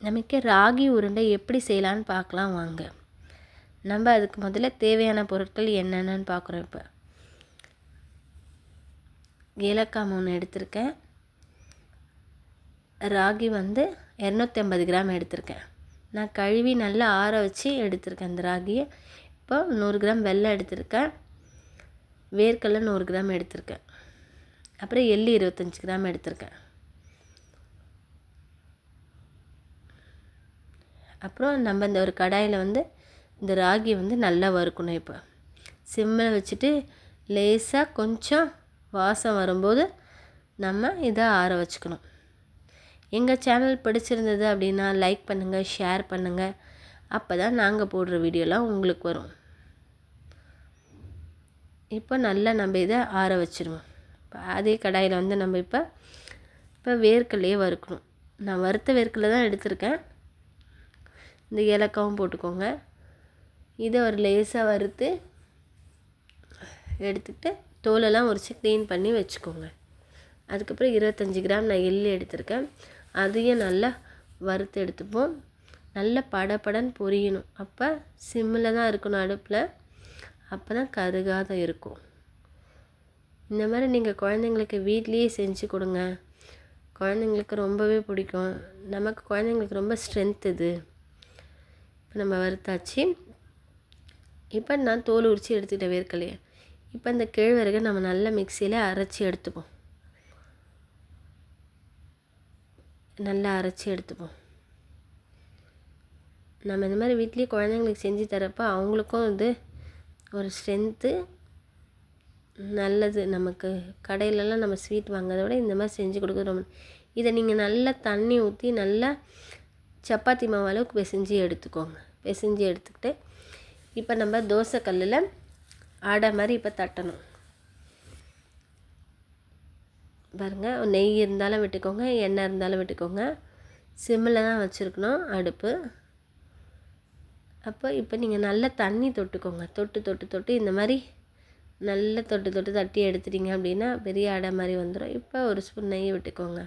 நமக்கு ராகி உருண்டை எப்படி செய்யலான்னு பார்க்கலாம் வாங்க. நம்ம அதுக்கு முதல்ல தேவையான பொருட்கள் என்னென்னு பார்க்குறோம் இப்போ. ஏலக்காய் மூணு எடுத்திருக்கேன். ராகி வந்து இரநூத்தி ஐம்பது கிராம் எடுத்திருக்கேன். நான் கழுவி நல்லா ஆற வச்சு எடுத்திருக்கேன் அந்த ராகியை. இப்போ நூறு கிராம் வெள்ளை எடுத்திருக்கேன். வேர்க்கடலை நூறு கிராம் எடுத்திருக்கேன். அப்புறம் எள்ளு இருபத்தஞ்சி கிராம் எடுத்திருக்கேன். அப்புறம் நம்ம இந்த ஒரு கடாயில் வந்து இந்த ராகி வந்து நல்லா வறுக்கணும் இப்போ. சிம்மில் வச்சுட்டு லேசாக கொஞ்சம் வாசம் வரும்போது நம்ம இதை ஆற வச்சுக்கணும். எங்கள் சேனல் பிடிச்சிருந்தது அப்படின்னா லைக் பண்ணுங்கள் ஷேர் பண்ணுங்கள் அப்போ தான் நாங்கள் போடுற வீடியோலாம் உங்களுக்கு வரும். இப்போ நல்லா நம்ம இதை ஆற வச்சுருவோம். இப்போ அதே கடாயில் வந்து நம்ம இப்போ இப்போ வேர்க்கல்லையே வறுக்கணும். நான் வறுத்த வேர்க்கல்ல தான் எடுத்திருக்கேன். இந்த ஏலக்காவும் போட்டுக்கோங்க. இதை ஒரு லேசாக வறுத்து எடுத்துக்கிட்டு தோலெல்லாம் உரித்து க்ளீன் பண்ணி வச்சுக்கோங்க. அதுக்கப்புறம் இருபத்தஞ்சி கிராம் நான் எள்ளு எடுத்திருக்கேன். அதையும் நல்லா வறுத்து எடுத்துப்போம். நல்ல படப்படன்னு பொரியணும். அப்போ சிம்மில் தான் இருக்கணும் அடுப்பில். அப்போ தான் கருகாத இருக்கும். இந்த மாதிரி நீங்கள் குழந்தைங்களுக்கு வீட்லேயே செஞ்சு கொடுங்க. குழந்தைங்களுக்கு ரொம்பவே பிடிக்கும். நமக்கு குழந்தைங்களுக்கு ரொம்ப ஸ்ட்ரென்த் இது. இப்போ நம்ம வறுத்தாச்சு. இப்போ நான் தோல் உரித்து எடுத்துக்கிட்ட வேர்க்கலையே இப்போ இந்த கேழ்வரகை நம்ம நல்லா மிக்சியில் அரைச்சி எடுத்துப்போம். நல்லா அரைச்சி எடுத்துப்போம். நம்ம இந்த மாதிரி வீட்லேயே குழந்தைங்களுக்கு செஞ்சு தரப்போ அவங்களுக்கும் வந்து ஒரு ஸ்ட்ரென்த்து நல்லது. நமக்கு கடையிலலாம் நம்ம ஸ்வீட் வாங்குறத விட இந்த மாதிரி செஞ்சு கொடுக்குறோம் இதை நீங்கள் நல்லா தண்ணி ஊற்றி நல்லா சப்பாத்தி மாவு அளவுக்கு பிசைஞ்சு எடுத்துக்கோங்க. பிசைஞ்சு எடுத்துக்கிட்டு இப்போ நம்ம தோசை கல்லில் ஆடை மாதிரி இப்போ தட்டணும். பாருங்கள் நெய் இருந்தாலும் விட்டுக்கோங்க எண்ணெய் இருந்தாலும் விட்டுக்கோங்க. சிம்மில் தான் வச்சுருக்கணும் அடுப்பு. அப்போ இப்போ நீங்கள் நல்லா தண்ணி தொட்டுக்கோங்க. தொட்டு தொட்டு தொட்டு இந்த மாதிரி நல்லா தொட்டு தொட்டு தட்டி எடுத்துட்டீங்க அப்படின்னா பெரிய அடை மாதிரி வந்துடும் இப்போ ஒரு ஸ்பூன் நெய் விட்டுக்கோங்க.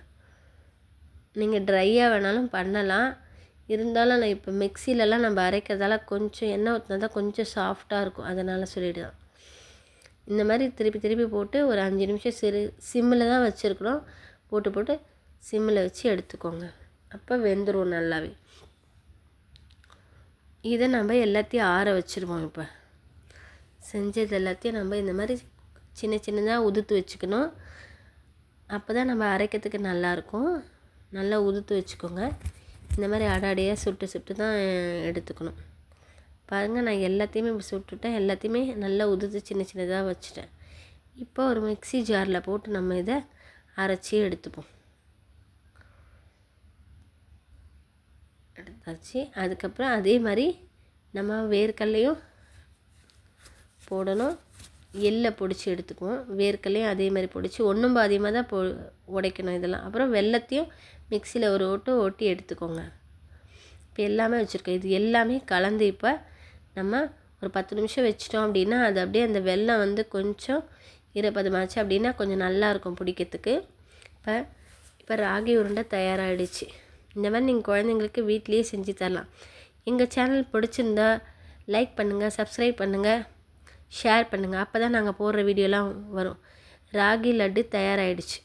நீங்கள் ட்ரையாக வேணாலும் பண்ணலாம். இருந்தாலும் நான் இப்போ மிக்சிலலாம் நம்ம அரைக்கிறதால கொஞ்சம் எண்ணெய் ஊற்றினா தான் கொஞ்சம் சாஃப்டாக இருக்கும். அதனால் சொல்லிவிடுதான் இந்த மாதிரி திருப்பி திருப்பி போட்டு ஒரு அஞ்சு நிமிஷம் சிறு சிம்மில் தான் வச்சுருக்குறோம். போட்டு போட்டு சிம்மில் வச்சு எடுத்துக்கோங்க. அப்போ வெந்துடும் நல்லாவே. இதை நம்ம எல்லாத்தையும் ஆற வச்சுருவோம் இப்போ. செஞ்சது எல்லாத்தையும் நம்ம இந்த மாதிரி சின்ன சின்னதாக உதுத்து வச்சுக்கணும். அப்போ தான் நம்ம அரைக்கிறதுக்கு நல்லாயிருக்கும் நல்லா உதுத்து வச்சுக்கோங்க. இந்த மாதிரி அடாடியாக சுட்டு சுட்டு தான் எடுத்துக்கணும். பாருங்கள் நான் எல்லாத்தையுமே இப்போ சுட்டுட்டேன். எல்லாத்தையுமே நல்லா உதுத்து சின்ன சின்னதாக வச்சுட்டேன். இப்போ ஒரு மிக்சி ஜாரில் போட்டு நம்ம இதை அரைச்சி எடுத்துப்போம். எடுத்தாச்சு அதுக்கப்புறம் அதே மாதிரி நம்ம வேர்க்கல்லையும் போடணும். எள்ளை பொடிச்சு எடுத்துக்குவோம். வேர்க்கல்லையும் அதே மாதிரி பொடிச்சு ஒன்றும் பாதியமாக தான் பொ உடைக்கணும் இதெல்லாம். அப்புறம் வெள்ளத்தையும் மிக்சியில் ஒரு ஓட்டு ஓட்டி எடுத்துக்கோங்க. இப்போ எல்லாமே வச்சுருக்கோம். இது எல்லாமே கலந்து இப்போ நம்ம ஒரு பத்து நிமிஷம் வச்சிட்டோம் அப்படின்னா அது அப்படியே அந்த வெள்ளம் வந்து கொஞ்சம் ஈரப்பதமாச்சு அப்படின்னா கொஞ்சம் நல்லாயிருக்கும் பிடிக்கிறதுக்கு. இப்போ இப்போ ராகி உருண்டை தயாராகிடுச்சு இந்த மாதிரி நீங்கள் குழந்தைங்களுக்கு வீட்லேயே செஞ்சு தரலாம். எங்கள் சேனல் பிடிச்சிருந்தா லைக் பண்ணுங்கள் சப்ஸ்கிரைப் பண்ணுங்கள் ஷேர் பண்ணுங்கள் அப்போ தான் நாங்கள் போடுற வீடியோலாம் வரும். ராகி லட்டு தயாராகிடுச்சு